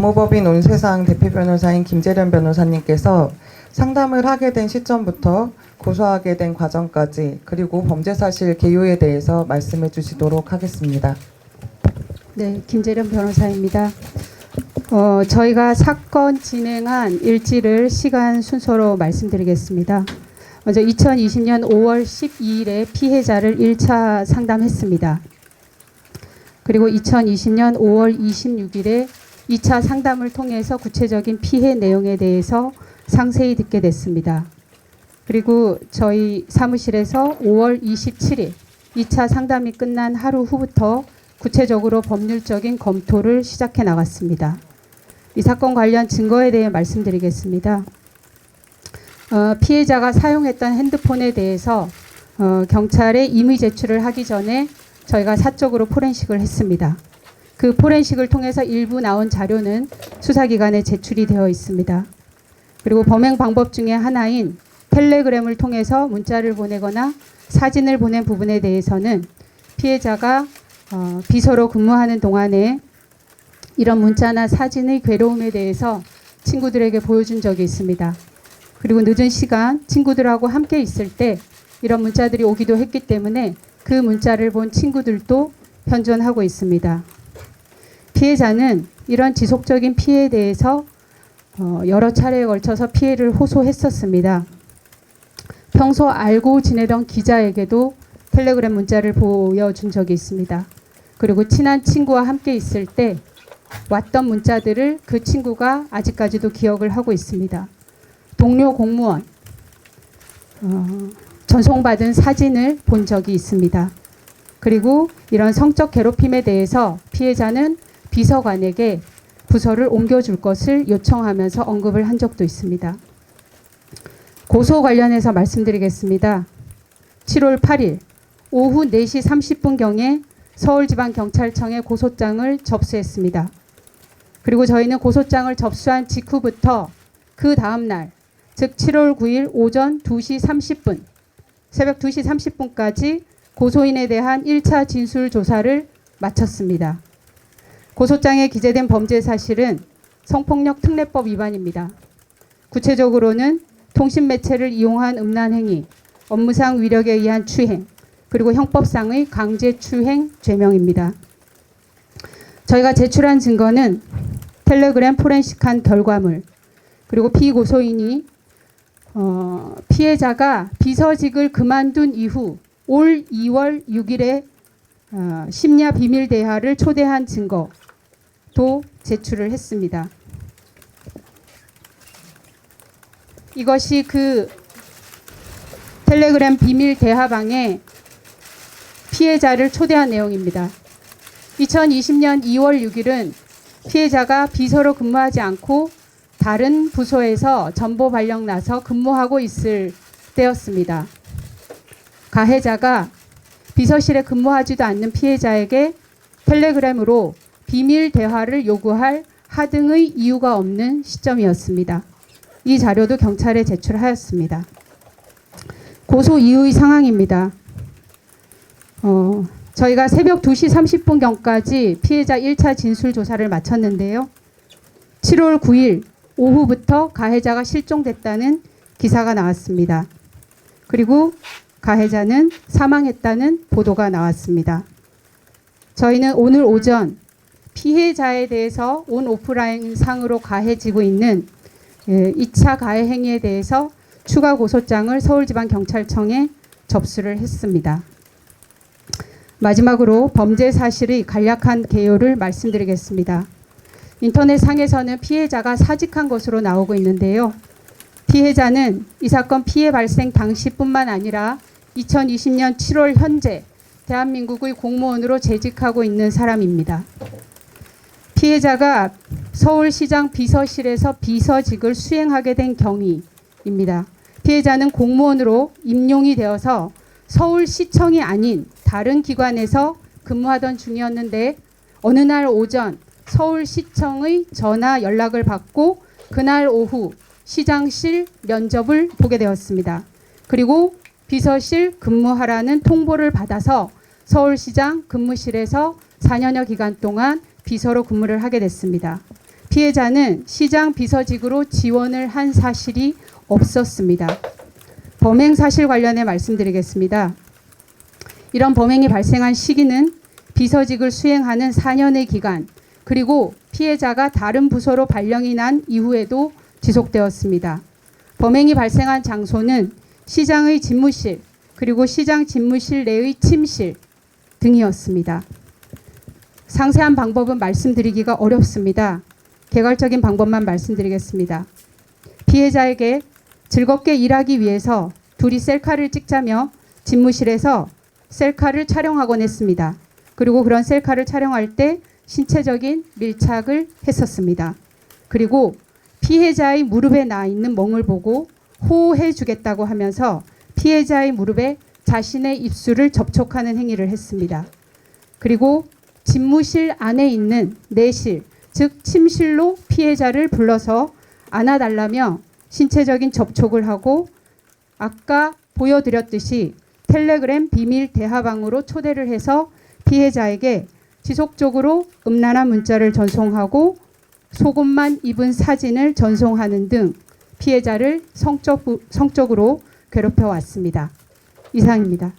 법무법인 온 세상 대표 변호사인 김재련 변호사님께서 상담을 하게 된 시점부터 고소하게 된 과정까지 그리고 범죄 사실 개요에 대해서 말씀해 주시도록 하겠습니다. 네, 김재련 변호사입니다. 어, 저희가 사건 진행한 일지를 시간 순서로 말씀드리겠습니다. 먼저 2020년 5월 12일에 피해자를 1차 상담했습니다. 그리고 2020년 5월 26일에 2차 상담을 통해서 구체적인 피해 내용에 대해서 상세히 듣게 됐습니다. 그리고 저희 사무실에서 5월 27일 2차 상담이 끝난 하루 후부터 구체적으로 법률적인 검토를 시작해 나갔습니다. 이 사건 관련 증거에 대해 말씀드리겠습니다. 어, 피해자가 사용했던 핸드폰에 대해서 어, 경찰에 임의 제출을 하기 전에 저희가 사적으로 포렌식을 했습니다. 그 포렌식을 통해서 일부 나온 자료는 수사기관에 제출이 되어 있습니다. 그리고 범행 방법 중에 하나인 텔레그램을 통해서 문자를 보내거나 사진을 보낸 부분에 대해서는 피해자가 어, 비서로 근무하는 동안에 이런 문자나 사진의 괴로움에 대해서 친구들에게 보여준 적이 있습니다. 그리고 늦은 시간 친구들하고 함께 있을 때 이런 문자들이 오기도 했기 때문에 그 문자를 본 친구들도 현존하고 있습니다. 피해자는 이런 지속적인 피해에 대해서 어, 여러 차례에 걸쳐서 피해를 호소했었습니다. 평소 알고 지내던 기자에게도 텔레그램 문자를 보여준 적이 있습니다. 그리고 친한 친구와 함께 있을 때 왔던 문자들을 그 친구가 아직까지도 기억을 하고 있습니다. 동료 공무원 어, 전송받은 사진을 본 적이 있습니다. 그리고 이런 성적 괴롭힘에 대해서 피해자는 비서관에게 부서를 옮겨줄 것을 요청하면서 언급을 한 적도 있습니다. 고소 관련해서 말씀드리겠습니다. 7월 8일 오후 4시 30분경에 서울지방경찰청에 고소장을 접수했습니다. 그리고 저희는 고소장을 접수한 직후부터 그 다음 날, 즉 7월 9일 오전 2시 30분, 새벽 2시 30분까지 고소인에 대한 1차 진술 조사를 마쳤습니다. 고소장에 기재된 범죄 사실은 성폭력 특례법 위반입니다. 구체적으로는 통신 매체를 이용한 음란 행위, 업무상 위력에 의한 추행, 그리고 형법상의 강제 추행 죄명입니다. 저희가 제출한 증거는 텔레그램 포렌식한 결과물, 그리고 피고소인이 어, 피해자가 비서직을 그만둔 이후 올 2월 6일에 어, 심야 비밀 대화를 초대한 증거 도 제출을 했습니다. 이것이 그 텔레그램 비밀 대화방에 피해자를 초대한 내용입니다. 2020년 2월 6일은 피해자가 비서로 근무하지 않고 다른 부서에서 전보 발령 나서 근무하고 있을 때였습니다. 가해자가 비서실에 근무하지도 않는 피해자에게 텔레그램으로 비밀 대화를 요구할 하등의 이유가 없는 시점이었습니다. 이 자료도 경찰에 제출하였습니다. 고소 이후의 상황입니다. 어, 저희가 새벽 2시 30분경까지 피해자 1차 진술 조사를 마쳤는데요. 7월 9일 오후부터 가해자가 실종됐다는 기사가 나왔습니다. 그리고 가해자는 사망했다는 보도가 나왔습니다. 저희는 오늘 오전 피해자에 대해서 온 오프라인 상으로 가해지고 있는 2차 가해 행위에 대해서 추가 고소장을 서울지방경찰청에 접수를 했습니다. 마지막으로 범죄 사실의 간략한 개요를 말씀드리겠습니다. 인터넷 상에서는 피해자가 사직한 것으로 나오고 있는데요. 피해자는 이 사건 피해 발생 당시뿐만 아니라 2020년 7월 현재 대한민국의 공무원으로 재직하고 있는 사람입니다. 피해자가 서울시장 비서실에서 비서직을 수행하게 된 경위입니다. 피해자는 공무원으로 임용이 되어서 서울시청이 아닌 다른 기관에서 근무하던 중이었는데 어느 날 오전 서울시청의 전화 연락을 받고 그날 오후 시장실 면접을 보게 되었습니다. 그리고 비서실 근무하라는 통보를 받아서 서울시장 근무실에서 4년여 기간 동안 비서로 근무를 하게 됐습니다. 피해자는 시장 비서직으로 지원을 한 사실이 없었습니다. 범행 사실 관련해 말씀드리겠습니다. 이런 범행이 발생한 시기는 비서직을 수행하는 4년의 기간 그리고 피해자가 다른 부서로 발령이 난 이후에도 지속되었습니다. 범행이 발생한 장소는 시장의 집무실 그리고 시장 집무실 내의 침실 등이었습니다. 상세한 방법은 말씀드리기가 어렵습니다. 개괄적인 방법만 말씀드리겠습니다. 피해자에게 즐겁게 일하기 위해서 둘이 셀카를 찍자며 집무실에서 셀카를 촬영하곤 했습니다. 그리고 그런 셀카를 촬영할 때 신체적인 밀착을 했었습니다. 그리고 피해자의 무릎에 나 있는 멍을 보고 호호해 주겠다고 하면서 피해자의 무릎에 자신의 입술을 접촉하는 행위를 했습니다. 그리고 집무실 안에 있는 내실, 즉 침실로 피해자를 불러서 안아달라며 신체적인 접촉을 하고 아까 보여드렸듯이 텔레그램 비밀 대화방으로 초대를 해서 피해자에게 지속적으로 음란한 문자를 전송하고 속옷만 입은 사진을 전송하는 등 피해자를 성적, 성적으로 괴롭혀 왔습니다. 이상입니다.